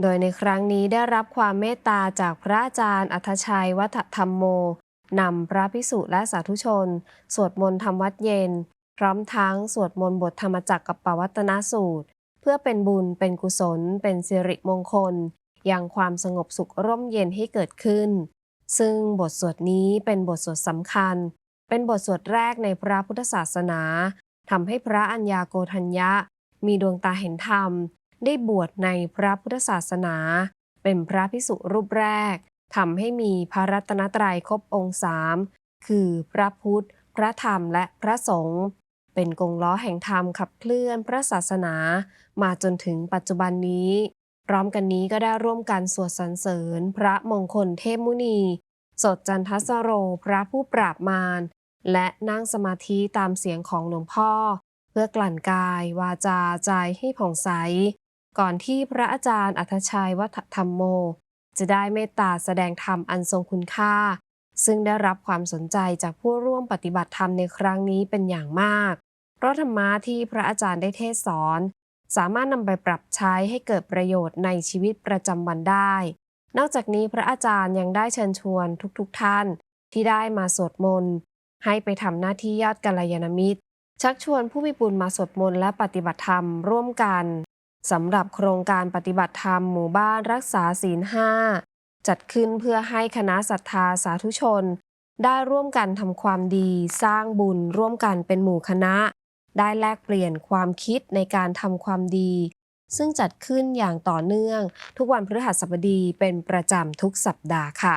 โดยในครั้งนี้ได้รับความเมตตาจากพระอาจารย์ อัธชัยวัฒธรรมโมนำพระภิกษุและสาธุชน สวดมนต์ทำวัดเย็น พร้อมทั้งสวดมนต์บทธรรมจักรกับปวัตนสูตร เพื่อเป็นบุญเป็นกุศล เป็นสิริมงคล ยังความสงบสุขร่มเย็นให้เกิดขึ้น ซึ่งบทสวดนี้เป็นบทสวดสำคัญ เป็นบทสวดแรกในพระพุทธศาสนาทำให้พระอัญญาโกทัญญะ มีดวงตาเห็นธรรม ได้บวชในพระพุทธศาสนา เป็นพระพิสุรูปแรกทำให้มีพระรัตนตรัยครบองค์สามคือพระพุทธ พระธรรมและพระสงฆ์เป็นกงล้อแห่งธรรมขับเคลื่อนพระศาสนา มาจนถึงปัจจุบันนี้ พร้อมกันนี้ก็ได้ร่วมกันสวดสรรเสริญ พระมงคลเทพมุนี สดจันทสโร พระผู้ปราบมาร และนั่งสมาธิตามเสียงของหลวงพ่อ เพื่อกลั่นกายวาจาใจให้ผ่องใส ก่อนที่พระอาจารย์อัธชัยวัฒธรรมโม จะได้เมตตาแสดงธรรมอันทรงคุณค่า ซึ่งได้รับความสนใจจากผู้ร่วมปฏิบัติธรรมในครั้งนี้เป็นอย่างมาก เพราะธรรมะที่พระอาจารย์ได้เทศสอน สามารถนำไปปรับใช้ให้เกิดประโยชน์ในชีวิตประจำวันได้ นอกจากนี้พระอาจารย์ยังได้เชิญชวนทุกๆทท่าน ที่ได้มาสวดมนต์ให้ไปทำหน้าที่ยอดกัลยาณมิตรชักชวนผู้มีบุญมาสวดมนต์และปฏิบัติธรรมร่วมกัน สำหรับโครงการปฏิบัติธรรมหมู่บ้านรักษาศีลห้าจัดขึ้นเพื่อให้คณะศรัทธาสาธุชน ได้ร่วมกันทำความดี สร้างบุญร่วมกันเป็นหมู่คณะ ได้แลกเปลี่ยนความคิดในการทำความดี ซึ่งจัดขึ้นอย่างต่อเนื่อง ทุกวันพฤหัสบดีเป็นประจำทุกสัปดาห์ค่ะ